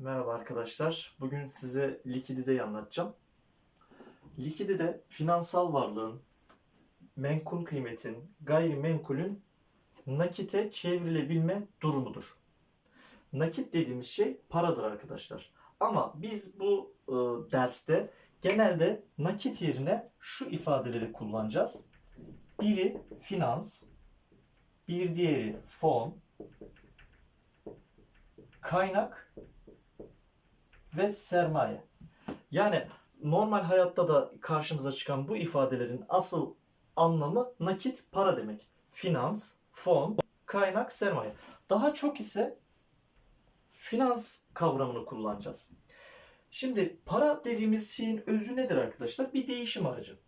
Merhaba arkadaşlar. Bugün size likidideyi anlatacağım. Likidide finansal varlığın, menkul kıymetin, gayrimenkulün nakite çevrilebilme durumudur. Nakit dediğimiz şey paradır arkadaşlar. Ama biz bu e, derste genelde nakit yerine şu ifadeleri kullanacağız. Biri finans, bir diğeri fon, kaynak ve sermaye. Yani normal hayatta da karşımıza çıkan bu ifadelerin asıl anlamı nakit para demek. Finans, fon, kaynak, sermaye. Daha çok ise finans kavramını kullanacağız. Şimdi para dediğimiz şeyin özü nedir arkadaşlar? Bir değişim aracı.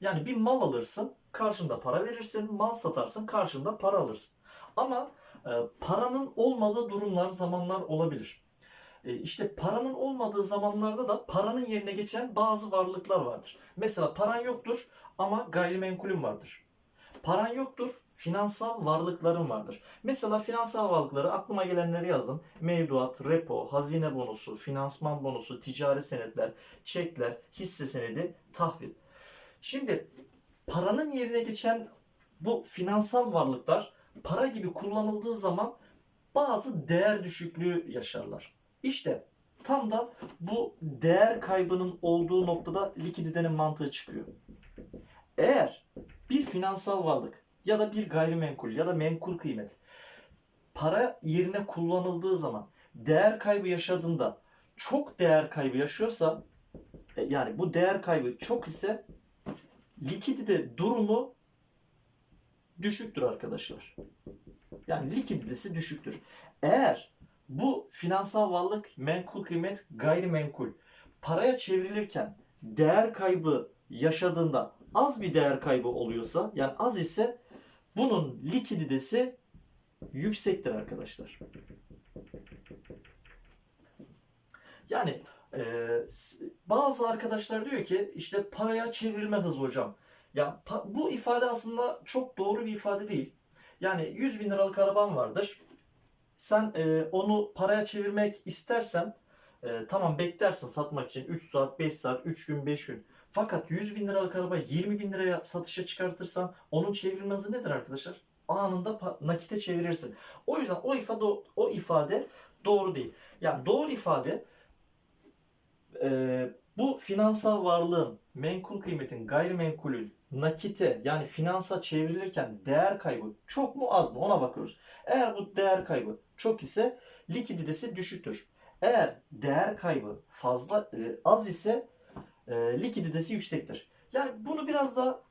Yani bir mal alırsın, karşında para verirsin, mal satarsın, karşında para alırsın. Ama e, paranın olmadığı durumlar, zamanlar olabilir. E, işte paranın olmadığı zamanlarda da paranın yerine geçen bazı varlıklar vardır. Mesela paran yoktur ama gayrimenkulün vardır. Paran yoktur, finansal varlıkların vardır. Mesela finansal varlıkları aklıma gelenleri yazdım. Mevduat, repo, hazine bonusu, finansman bonusu, ticari senetler, çekler, hisse senedi, tahvil. Şimdi paranın yerine geçen bu finansal varlıklar para gibi kullanıldığı zaman bazı değer düşüklüğü yaşarlar. İşte tam da bu değer kaybının olduğu noktada likididenin mantığı çıkıyor. Eğer bir finansal varlık ya da bir gayrimenkul ya da menkul kıymet para yerine kullanıldığı zaman değer kaybı yaşadığında çok değer kaybı yaşıyorsa e, yani bu değer kaybı çok ise likidite durumu düşüktür arkadaşlar. Yani likiditesi düşüktür. Eğer bu finansal varlık menkul kıymet gayrimenkul paraya çevrilirken değer kaybı yaşadığında az bir değer kaybı oluyorsa yani az ise bunun likiditesi yüksektir arkadaşlar. Yani e, bazı arkadaşlar diyor ki işte paraya çevrilme hızı hocam. Ya bu ifade aslında çok doğru bir ifade değil. Yani 100 bin liralık araban vardır. Sen e, onu paraya çevirmek istersen e, tamam beklersin satmak için 3 saat, 5 saat, 3 gün, 5 gün. Fakat 100 bin liralık araba 20 bin liraya satışa çıkartırsan onun çevrilme hızı nedir arkadaşlar? Anında nakite çevirirsin. O yüzden o ifade o ifade doğru değil. Yani doğru ifade e, bu finansal varlığın, menkul kıymetin, gayrimenkulün nakite yani finansa çevrilirken değer kaybı çok mu az mı ona bakıyoruz. Eğer bu değer kaybı çok ise likiditesi düşüktür. Eğer değer kaybı fazla e, az ise e, likiditesi yüksektir. Yani bunu biraz da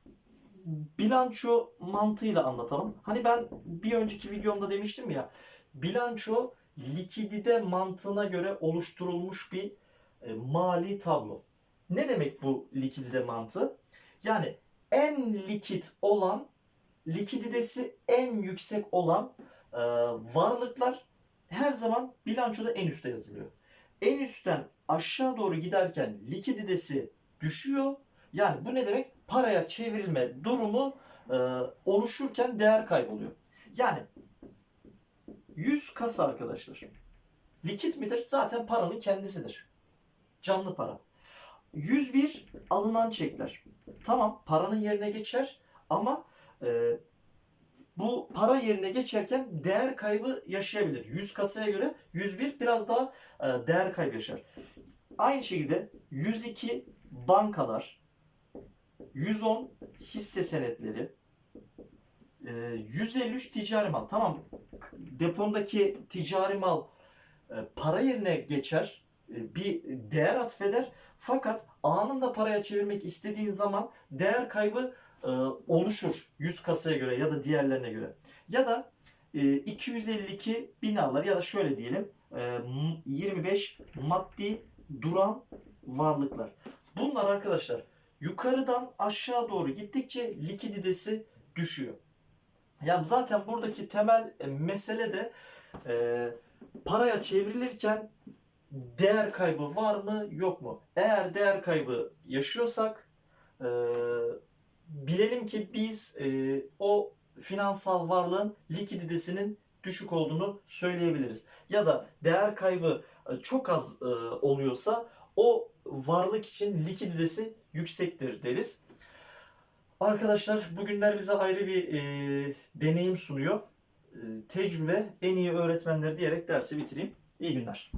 bilanço mantığıyla anlatalım. Hani ben bir önceki videomda demiştim ya bilanço likidite mantığına göre oluşturulmuş bir e, mali tablo. Ne demek bu likidite mantığı? Yani en likit olan, likiditesi en yüksek olan e, varlıklar her zaman bilançoda en üstte yazılıyor. En üstten aşağı doğru giderken likiditesi düşüyor. Yani bu ne demek? Paraya çevrilme durumu e, oluşurken değer kayboluyor. Yani 100 kasa arkadaşlar. Likit midir? Zaten paranın kendisidir. Canlı para. 101 alınan çekler. Tamam paranın yerine geçer ama e, bu para yerine geçerken değer kaybı yaşayabilir. 100 kasaya göre 101 biraz daha e, değer kaybı yaşar. Aynı şekilde 102 bankalar, 110 hisse senetleri, e, 153 ticari mal. Tamam depondaki ticari mal e, para yerine geçer, e, bir değer atfeder. Fakat anında paraya çevirmek istediğin zaman değer kaybı e, oluşur 100 kasaya göre ya da diğerlerine göre. Ya da e, 252 binalar ya da şöyle diyelim e, m- 25 maddi duran varlıklar. Bunlar arkadaşlar yukarıdan aşağı doğru gittikçe likiditesi düşüyor. Ya zaten buradaki temel e, mesele de e, paraya çevrilirken değer kaybı var mı yok mu? Eğer değer kaybı yaşıyorsak e, bilelim ki biz e, o finansal varlığın likiditesinin düşük olduğunu söyleyebiliriz. Ya da değer kaybı e, çok az e, oluyorsa o varlık için likiditesi yüksektir deriz. Arkadaşlar bugünler bize ayrı bir e, deneyim sunuyor. E, tecrübe en iyi öğretmenler diyerek dersi bitireyim. İyi günler.